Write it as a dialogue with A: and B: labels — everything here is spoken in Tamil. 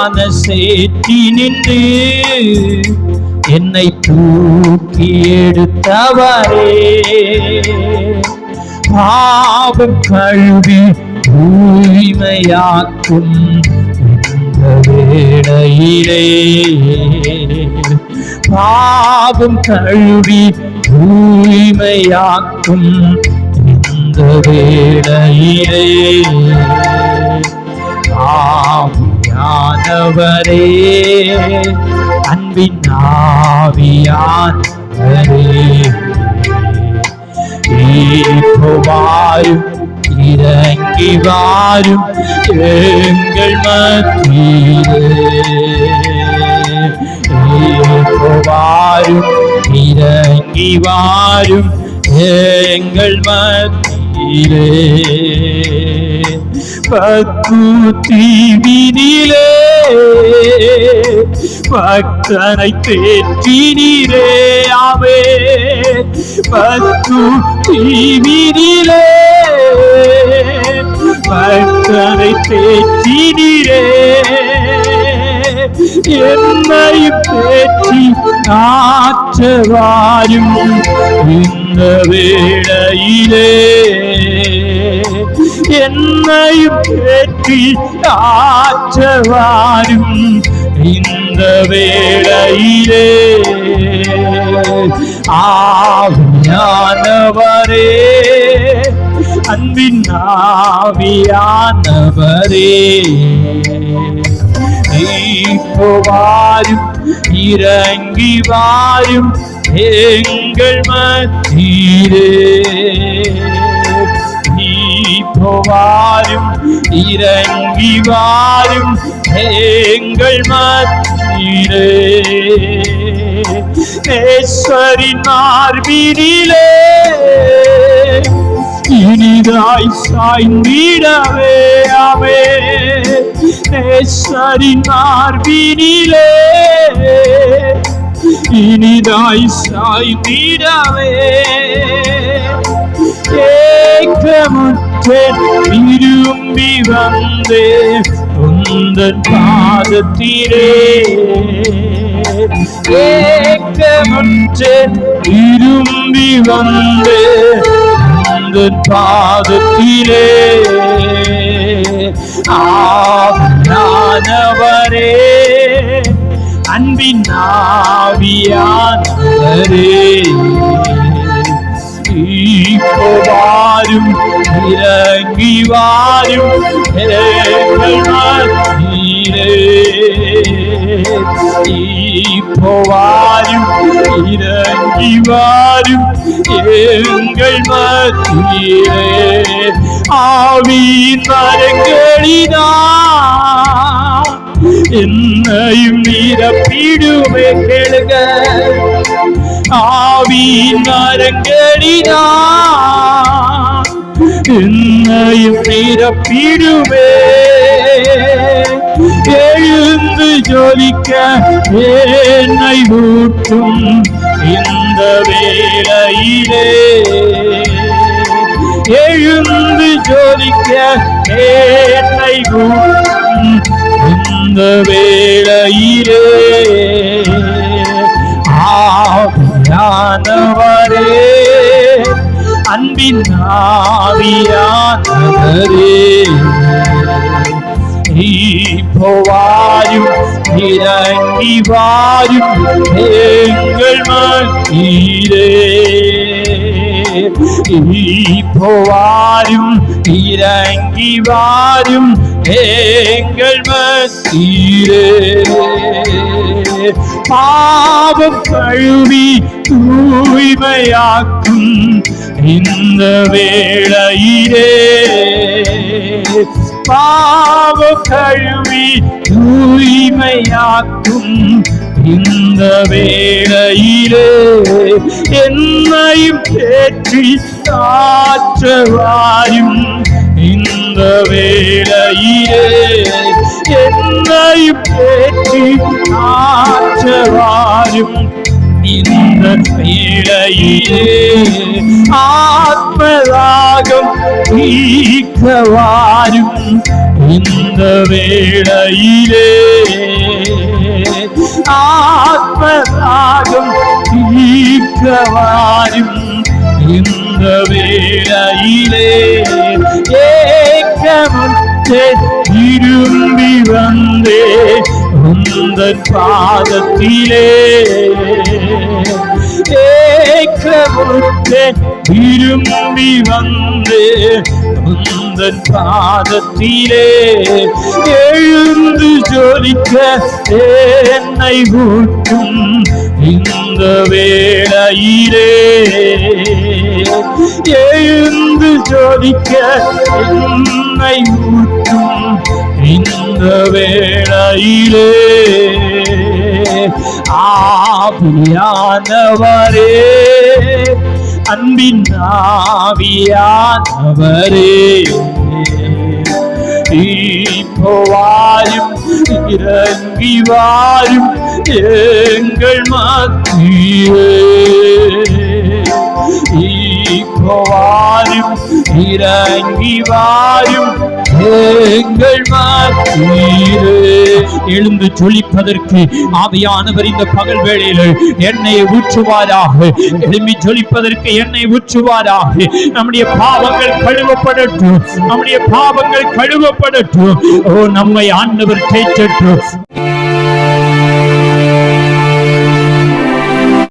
A: ஞான சேற்றி நின்று என்னை தூக்கி எடுத்தவரே. பாவம் கல்வி தூய்மையாக்கும் வேளையிலே. பாவம் கழுவி தூய்மையாக்கும் இந்த வேளையிலே. பாவம் ஆவியானவரே அன்பின் ஆவியானவரே. இப்போ இறங்கி வாரும் எங்கள் மத்தியிலே. இறங்கி வாரும் எங்கள் மத்தியிலே. பக்குத்தி பக்தனை தேற்றினீரே ஆவே பத்து வீதியிலே பக்தனை தேற்றினீரே. என்னையும் தேற்றி நாற்றவாயும். இந்த வேளையிலே என்னையும் தேற்றி ஆற்றவாரும் இந்த வேளையிலே. ஆவியானவரே அன்பின் ஆவியானவரே. இப்போ வாரும் இறங்கி வாரும் எங்கள் மத்தியிலே. வாரும் இறங்கி வாரும் எங்கள் மத்தியிலே. நேஸ்வரின் மார்பினிலே இனிதாய் சாய்ந்திடவே அவே நேஸ்வரின் மார்பினிலே இனிதாய் சாய்ந்திடவே. ஏக்கமுற்றேன் விரும்பி வந்தே உந்தன் பாதத்திலே. ஏக்கமுற்றேன் விரும்பி வந்தே உந்தன் பாதத்திலே. ஆனவரே அன்பின் ஆவியானவரே இப்போ வாரும் இறங்கி வாயும் எங்கள் இறங்கி வாரும் எங்கள் மத்தியிலே. ஆவி மரங்களினா என்னையும் நிரப்பிடுவே கேளுங்க. ஆவி மரங்களினா என்னையும் நிரப்பிடுவே எழுந்து ஜொலிக்க என்னை ஊட்டும் இந்த வேளையிலே எழுந்து ஜோதிக்க என்னை ஊட்டும் இந்த வேளையிலே ஆவியானவரே அன்பின் ஆவியானவரே இப்போ வாரும் இறங்கி வாரும் எங்கள் மத்தியிலே இப்போ வாரும் இறங்கி வாரும் எங்கள் மத்தியிலே. பாவம் கழுவி தூய்மையாக்கும் இந்த வேளையிலே. பாவம் கழுவி தூய்மையாக்கும் இந்த வேளையிலே. என்னையும் தேற்றி காற்றவாயும் இந்த வேளையிலே என்னையும் தேற்றி ஆற்றவாயும் இந்த வேளையிலே ஆத்மராகம் தீர்க்கவாரும் இந்த வேளையிலே ஆத்மராகம் தீர்க்கவாரும் இந்த வேளையிலே ஏக்கமுற்றே திரும்பி வந்தே உந்த பாதத்திலே. ஏக்கமுற்றே திரும்பி வந்தே உந்த பாதத்திலே. எழுந்து ஜொலிக்க என்னை ஊட்டும் இந்த வேளையிலே. எழுந்து ஜோதிக்க என்னை ஊட்டும் இந்த வேளையிலே. ஆவியானவரே அன்பின் ஆவியானவரே. இப்போ வாரும் இறங்கி வாரும் எங்கள் மத்தியே வாரும் இறங்கி வாரும் எங்கள் மத்தியிலே எழுந்து ஜொலிப்பதற்கு ஆவியானவர் இந்த பகல் வேளையில் என்னை ஊற்றுவாராக. எழும்பி ஜொலிப்பதற்கு என்னை ஊற்றுவாராக. நம்முடைய பாவங்கள் கழுவப்படட்டும். நம்முடைய பாவங்கள் கழுவப்படட்டும். ஓ நம்மை ஆண்டவர் தேற்றட்டும்.